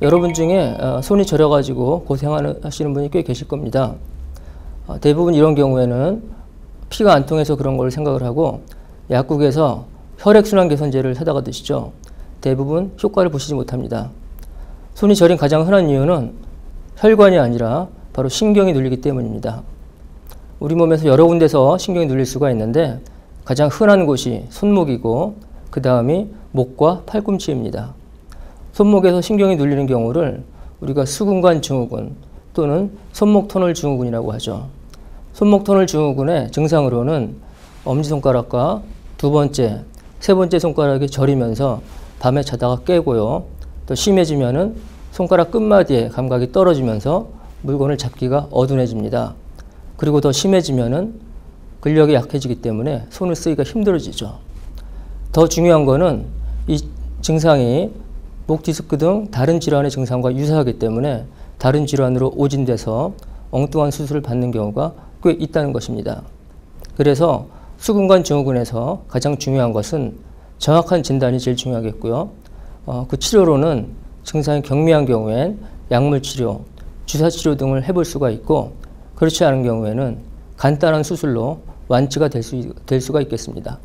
여러분 중에 어, 손이 저려가지고 고생하시는 분이 꽤 계실 겁니다. 어, 대부분 이런 경우에는 피가 안 통해서 그런 걸 생각을 하고 약국에서 혈액순환 개선제를 사다가 드시죠. 대부분 효과를 보시지 못합니다. 손이 저린 가장 흔한 이유는 혈관이 아니라 바로 신경이 눌리기 때문입니다. 우리 몸에서 여러 군데서 신경이 눌릴 수가 있는데 가장 흔한 곳이 손목이고 그 다음이 목과 팔꿈치입니다. 손목에서 신경이 눌리는 경우를 우리가 수근관 증후군 또는 손목 터널 증후군이라고 하죠. 손목 터널 증후군의 증상으로는 엄지손가락과 두 번째, 세 번째 손가락이 저리면서 밤에 자다가 깨고요. 또 심해지면은 손가락 끝마디에 감각이 떨어지면서 물건을 잡기가 어둔해집니다. 그리고 더 심해지면은 근력이 약해지기 때문에 손을 쓰기가 힘들어지죠. 더 중요한 거는 이 증상이 목 디스크 등 다른 질환의 증상과 유사하기 때문에 다른 질환으로 오진돼서 엉뚱한 수술을 받는 경우가 꽤 있다는 것입니다. 그래서 수근관 증후군에서 가장 중요한 것은 정확한 진단이 제일 중요하겠고요. 어, 그 치료로는 증상이 경미한 경우엔 약물 치료, 주사 치료 등을 해볼 수가 있고 그렇지 않은 경우에는 간단한 수술로 완치가 될, 수, 될 수가 있겠습니다.